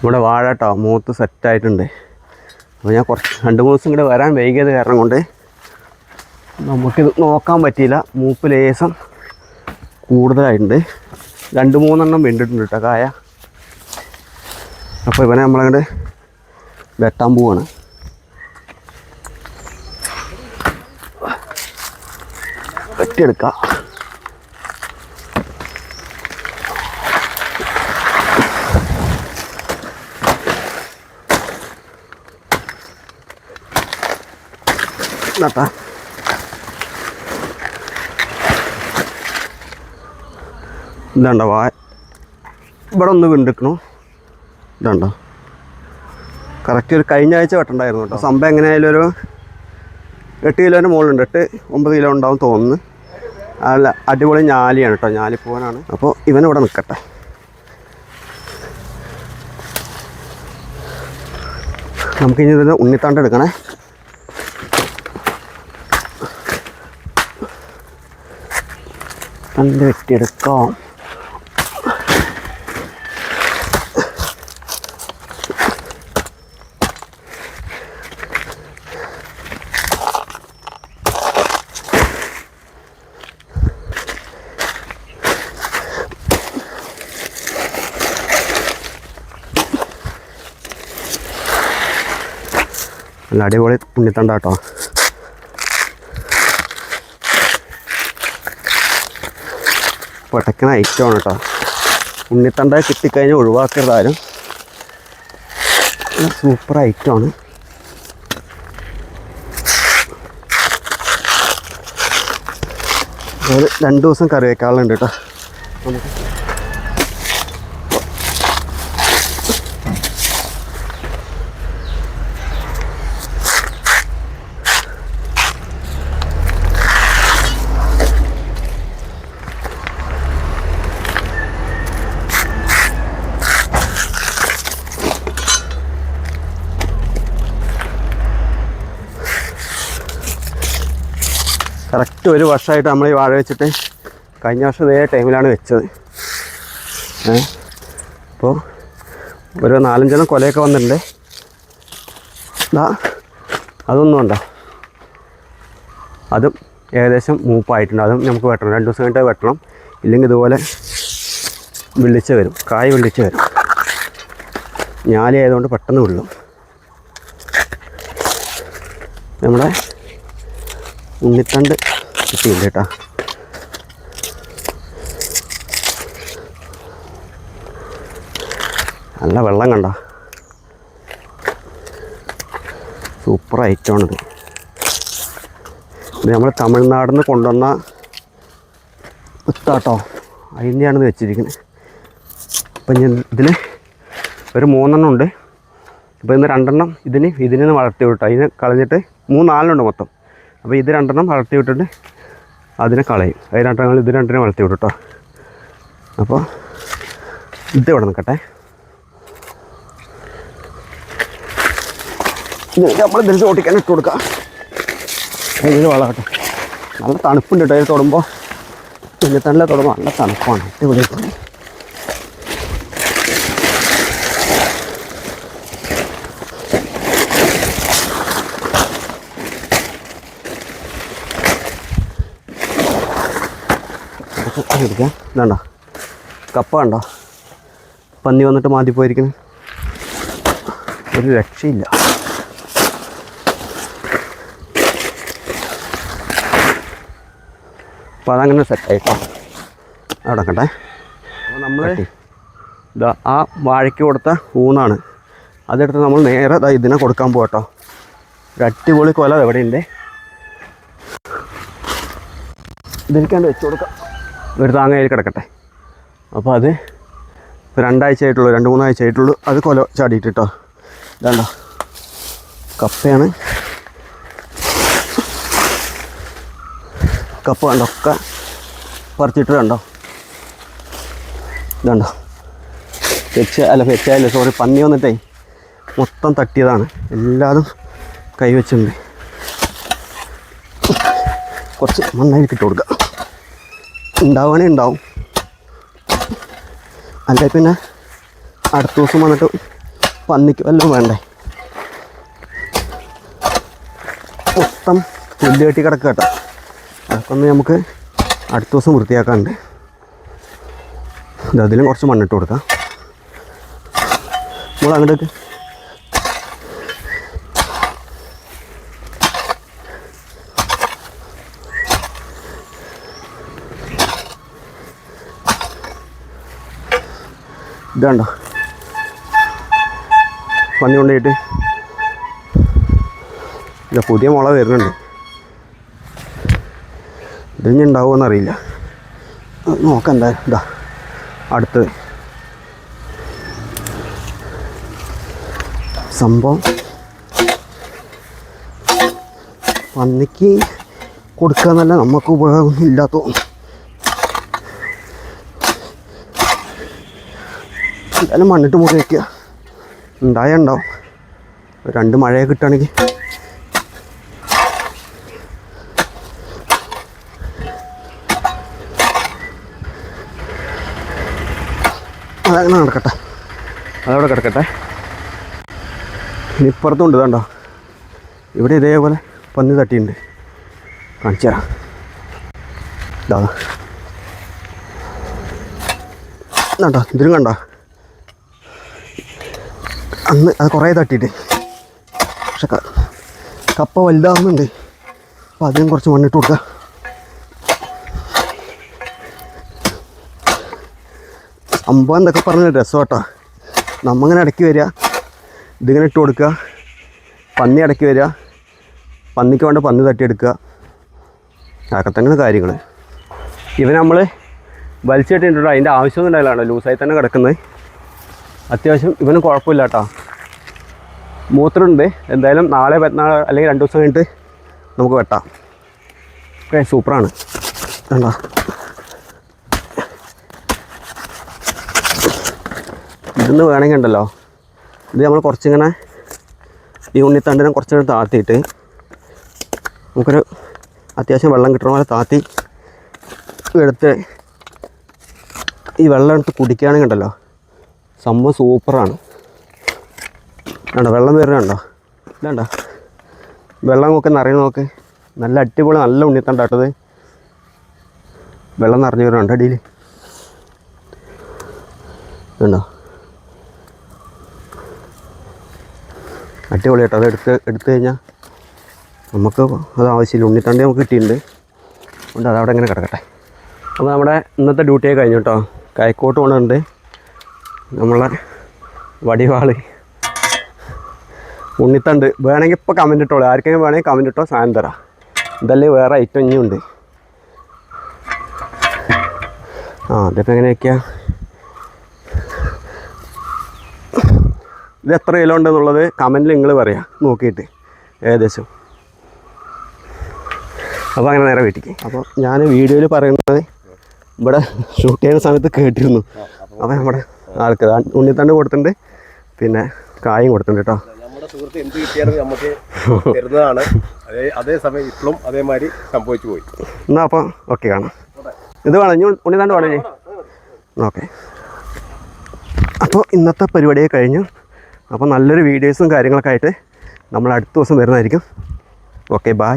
ഇവിടെ വാഴ കേട്ടോ മൂത്ത് സെറ്റായിട്ടുണ്ട് അപ്പോൾ ഞാൻ കുറച്ച് രണ്ട് മൂന്ന് ദിവസം കൂടെ വരാൻ വൈകിയത് കാരണം കൊണ്ട് നമുക്കിത് നോക്കാൻ പറ്റിയില്ല. മൂപ്പ് ലേസം കൂടുതലായിട്ടുണ്ട്. രണ്ട് മൂന്നെണ്ണം വെണ്ടിട്ടുണ്ട് കേട്ടോ കായ. അപ്പോൾ ഇവനെ നമ്മളങ്ങോട്ട് വെട്ടാൻ പോവാണ്. വെട്ടിയെടുക്കാം. നട്ടാ ഇതാണ്ട വായ ഇവിടെ ഒന്ന് വിണ്ടിക്കണു. ഇതാണ്ട. കറക്റ്റ് ഒരു കഴിഞ്ഞ ആഴ്ച വെട്ടണ്ടായിരുന്നു കേട്ടോ. സംഭവം എങ്ങനെയായാലും ഒരു എട്ട് കിലോന്റെ മുകളിലുണ്ട്. എട്ട് ഒമ്പത് കിലോ ഉണ്ടാവും തോന്നുന്നു. അല്ല അടിപൊളി ഞാലിയാണ് കേട്ടോ. ഞാലിപ്പൂവനാണ് അപ്പോൾ ഇവനിവിടെ നിൽക്കട്ടെ. നമുക്കിനി ഇതിന് ഉണ്ണിത്താണ്ട് എടുക്കണേ. തണ്ട് വെട്ടിയെടുക്കാം നല്ല അടിപൊളി ഉണ്ണിത്തണ്ടാട്ടോ. പൊട്ടക്കണ ഐറ്റമാണ് കേട്ടോ. ഉണ്ണിത്തണ്ട കിട്ടിക്കഴിഞ്ഞാൽ ഒഴിവാക്കരുതാരും സൂപ്പർ ഐറ്റമാണ്. രണ്ട് ദിവസം കറി വെക്കാനുണ്ട് കേട്ടോ. നമുക്ക് കറക്റ്റ് ഒരു വർഷമായിട്ട് നമ്മൾ ഈ വാഴ വെച്ചിട്ട് കഴിഞ്ഞ വർഷം ഇതേ ടൈമിലാണ് വെച്ചത്. അപ്പോൾ ഒരു നാലഞ്ചെണ്ണം കൊലയൊക്കെ വന്നിട്ടുണ്ട്. ദാ അതൊന്നും ഉണ്ടോ അതും ഏകദേശം മൂപ്പായിട്ടുണ്ട്. അതും നമുക്ക് വെട്ടണം. രണ്ട് ദിവസം കഴിഞ്ഞിട്ട് വെട്ടണം. ഇല്ലെങ്കിൽ ഇതുപോലെ വിളിച്ച് വരും. കായ് വിളിച്ച് വരും. ഞാലി ആയതുകൊണ്ട് പെട്ടെന്ന് വിള്ളും. നമ്മുടെ ഉണ്ണിത്തണ്ട് കിട്ടിയില്ല കേട്ടോ. നല്ല വെള്ളം കണ്ട? സൂപ്പർ ഐറ്റമാണിത് ഇത്. നമ്മൾ തമിഴ്നാട്ടിൽ നിന്ന് കൊണ്ടുവന്ന വിത്താട്ടോ അതിന്റെയാണെന്ന് വെച്ചിരിക്കുന്നത് അപ്പം ഞാൻ ഇതിൽ ഒരു മൂന്നെണ്ണം ഉണ്ട്. അപ്പോൾ ഇന്ന് രണ്ടെണ്ണം ഇതിന് ഇതിനെ വളർത്തി വിട്ടു അതിനെ കളഞ്ഞിട്ട് മൂന്നാലെണ്ണുണ്ട് മൊത്തം. അപ്പോൾ ഇത് രണ്ടെണ്ണം വളർത്തി വിട്ടിട്ട് അതിനെ കളയും. അത് രണ്ടെണ്ണം ഇത് രണ്ടിനെ വളർത്തി വിട്ടു കേട്ടോ അപ്പോൾ ഇത് ഇവിടെ നിൽക്കട്ടെ. നമ്മൾ ഇതിൽ ചോട്ടിക്കാൻ ഇട്ട് കൊടുക്കാം. ഇതിന് വളരട്ടെ നല്ല തണുപ്പുണ്ട് കേട്ടോ ഇത് തൊടുമ്പോൾ. പിന്നെ തന്നെ തൊടുമ്പോൾ നല്ല തണുപ്പാണ്. ഇവിടെ എടുക്കാം. ഇതാണ്ടോ. കപ്പ കണ്ടോ. പന്നി വന്നിട്ട് മാറ്റി പോയിരിക്കുന്നു. ഒരു രക്ഷയില്ല. അപ്പോൾ അതങ്ങനെ സെറ്റായിട്ടോ അവിടെ കട്ടെ അപ്പോൾ നമ്മൾ ഇതാ ആ വാഴയ്ക്ക് കൊടുത്ത ഊണാണ്. അതെടുത്ത് നമ്മൾ നേരെ ഇതിനെ കൊടുക്കാൻ പോകട്ടോ ഒരു അടിപൊളി കൊല എവിടെയുണ്ട് ഇതെനിക്കാണ്ട് വെച്ച് കൊടുക്കാം. ഒരു താങ്ങയിൽ കിടക്കട്ടെ. അപ്പോൾ അത് രണ്ടാഴ്ച ആയിട്ടുള്ളൂ രണ്ട് മൂന്നാഴ്ച ആയിട്ടുള്ളൂ അത് കൊല ചാടിയിട്ട് കേട്ടോ ഇതാണ്ടോ. കപ്പയാണ്. കപ്പ കണ്ടോ? ഒക്കെ പറിച്ചിട്ട് കണ്ടോ? ഇതുണ്ടോ. വെച്ച് അല്ല വെച്ചായല്ല സോറി പന്നി വന്നിട്ടേ മൊത്തം തട്ടിയതാണ്. എല്ലാതും കൈവച്ചിട്ടുണ്ട്. കുറച്ച് ഇട്ട് കൊടുക്കുക ഉണ്ടാവുകയാണെങ്കിൽ ഉണ്ടാവും. അല്ലെ പിന്നെ? അടുത്ത ദിവസം വന്നിട്ട് പന്നിക്ക് വല്ലതും വേണ്ടേ? മൊത്തം പുല്ല് കെട്ടി കിടക്കുക കേട്ടോ. അതൊക്കെ ഒന്ന് നമുക്ക് അടുത്ത ദിവസം വൃത്തിയാക്കാനുണ്ട്. ഇത് അതിലും കുറച്ച് മണ്ണിട്ട് കൊടുക്കാം. നമ്മൾ അങ്ങോട്ടേക്ക് ഇതാണ്ടോ. പന്നി കൊണ്ടുപോയിട്ട്. ഇല്ല പുതിയ മുള വരുന്നുണ്ട്. ഇതിഞ്ഞ് ഉണ്ടാവുമെന്ന് അറിയില്ല. നോക്കാം ഇതാ അടുത്ത് സംഭവം പന്നിക്ക് കൊടുക്കാന്നല്ല നമുക്ക് ഉപയോഗമൊന്നും ഇല്ലാത്തോ എന്തായാലും മണ്ണിട്ട് മുറി വയ്ക്കുക ഉണ്ടായ ഉണ്ടാവും രണ്ട് മഴയെ കിട്ടുകയാണെങ്കിൽ. അതങ്ങനെ നടക്കട്ടെ? അതവിടെ കിടക്കട്ടെ. ഇനി ഇപ്പുറത്തുണ്ട് കണ്ടോ? ഇവിടെ ഇതേപോലെ പന്നി തട്ടിയിട്ടുണ്ട്. കാണിച്ചു തരാം. ഇതാ കണ്ടോ? ഇതിലും കണ്ടോ? അന്ന് അത് കുറേ തട്ടിയിട്ട് പക്ഷെ കപ്പ വലുതാവുന്നുണ്ട്. അപ്പം അതിനും കുറച്ച് മണ്ണിട്ട് കൊടുക്കുക സംഭവം എന്നൊക്കെ പറഞ്ഞ രസമാട്ടോ നമ്മങ്ങനെ ഇടയ്ക്ക് വരിക. ഇതിങ്ങനെ ഇട്ട് കൊടുക്കുക പന്നി ഇടയ്ക്ക് വരിക. പന്നിക്ക് വേണ്ട പന്നി തട്ടിയെടുക്കുക അതൊക്കെ തന്നെയാണ് കാര്യങ്ങൾ ഇവ നമ്മൾ വലിച്ചിട്ടിട്ടുണ്ടോ അതിന്റെ ആവശ്യമൊന്നും ഉണ്ടായില്ലാണോ ലൂസായി തന്നെ കിടക്കുന്നത്. അത്യാവശ്യം ഇവന് കുഴപ്പമില്ല കേട്ടോ. മൂത്രമുണ്ട്. എന്തായാലും നാളെ പറ്റുന്ന അല്ലെങ്കിൽ രണ്ട് ദിവസം കഴിഞ്ഞിട്ട് നമുക്ക് വെട്ടാം. ഓക്കെ സൂപ്പറാണ്. കണ്ടോ? ഇതൊന്ന് വേണമെങ്കിൽ ഉണ്ടല്ലോ ഇത് നമ്മൾ കുറച്ചിങ്ങനെ ഈ ഉണ്ണിത്തണ്ടിനെ കുറച്ചിങ്ങനെ താത്തിയിട്ട് നമുക്കൊരു അത്യാവശ്യം വെള്ളം കിട്ടുന്ന പോലെ താത്തി എടുത്ത് ഈ വെള്ളം എടുത്ത് കുടിക്കുകയാണെങ്കിൽ ഉണ്ടല്ലോ സംഭവം സൂപ്പറാണ്. വേണ്ട വെള്ളം വരുന്നുണ്ടോ ഇല്ലാണ്ട വെള്ളം നോക്കി നിറയെ നോക്ക്. നല്ല അടിപൊളി നല്ല ഉണ്ണിത്തണ്ടാട്ടത് വെള്ളം നിറഞ്ഞു വരുന്നുണ്ട് അടിയിൽ? കണ്ടോ? അടിപൊളി കേട്ടോ. അത് എടുത്ത് എടുത്തു കഴിഞ്ഞാൽ നമുക്ക് അത് ആവശ്യമില്ല. ഉണ്ണിത്തണ്ടി നമുക്ക് കിട്ടിയിട്ടുണ്ട്. അതുകൊണ്ട് അതവിടെ ഇങ്ങനെ കിടക്കട്ടെ. അപ്പോൾ നമ്മുടെ ഇന്നത്തെ ഡ്യൂട്ടിയൊക്കെ കഴിഞ്ഞു കേട്ടോ. കൈക്കോട്ട് കൊണ്ടുണ്ട് നമ്മളെ വടിവാൾ. ഉണ്ണിത്തണ്ട്. വേണമെങ്കിൽ ഇപ്പോൾ കമന്റ് ഇട്ടോളൂ. ആർക്കെങ്കിലും വേണമെങ്കിൽ കമന്റ് ഇട്ടോ സാധനം തരാം. ഇതല്ലേ വേറെ ഐറ്റം ഇനിയും ഉണ്ട്. ആ ഇതിപ്പോൾ എങ്ങനെയൊക്കെയാ? ഇത് എത്ര കിലോ ഉണ്ടെന്നുള്ളത് കമന്റിൽ നിങ്ങൾ പറയാം. നോക്കിയിട്ട്. ഏകദേശം. അപ്പോൾ അങ്ങനെ നേരെ വീട്ടിക്ക്. അപ്പോൾ ഞാൻ വീഡിയോയിൽ പറയുന്നത് ഇവിടെ ഷൂട്ട് ചെയ്യുന്ന സമയത്ത് കേട്ടിരുന്നു. അപ്പോൾ നമ്മുടെ ആൾക്ക് ഉണ്ണിത്തണ്ട് കൊടുത്തിട്ടുണ്ട്. പിന്നെ കായും കൊടുത്തിട്ടുണ്ട് കേട്ടോ. നമ്മുടെ സുഹൃത്ത് എന്ത് കിട്ടിയാലും നമുക്ക് തരുന്നതാണ്. അതേ അതേസമയം ഇപ്പോഴും അതേമാതിരി സംഭവിച്ചു പോയി. എന്നാ അപ്പോൾ ഓക്കെ കാണാം. ഇത് വേണം ഇനി ഉണ്ണിത്തണ്ട് വേണേ ഇനി. ഓക്കെ അപ്പോൾ ഇന്നത്തെ പരിപാടിയൊക്കെ കഴിഞ്ഞു. അപ്പോൾ നല്ലൊരു വീഡിയോസും കാര്യങ്ങളൊക്കെ ആയിട്ട് നമ്മൾ അടുത്ത ദിവസം വരുന്നതായിരിക്കും. Okay bye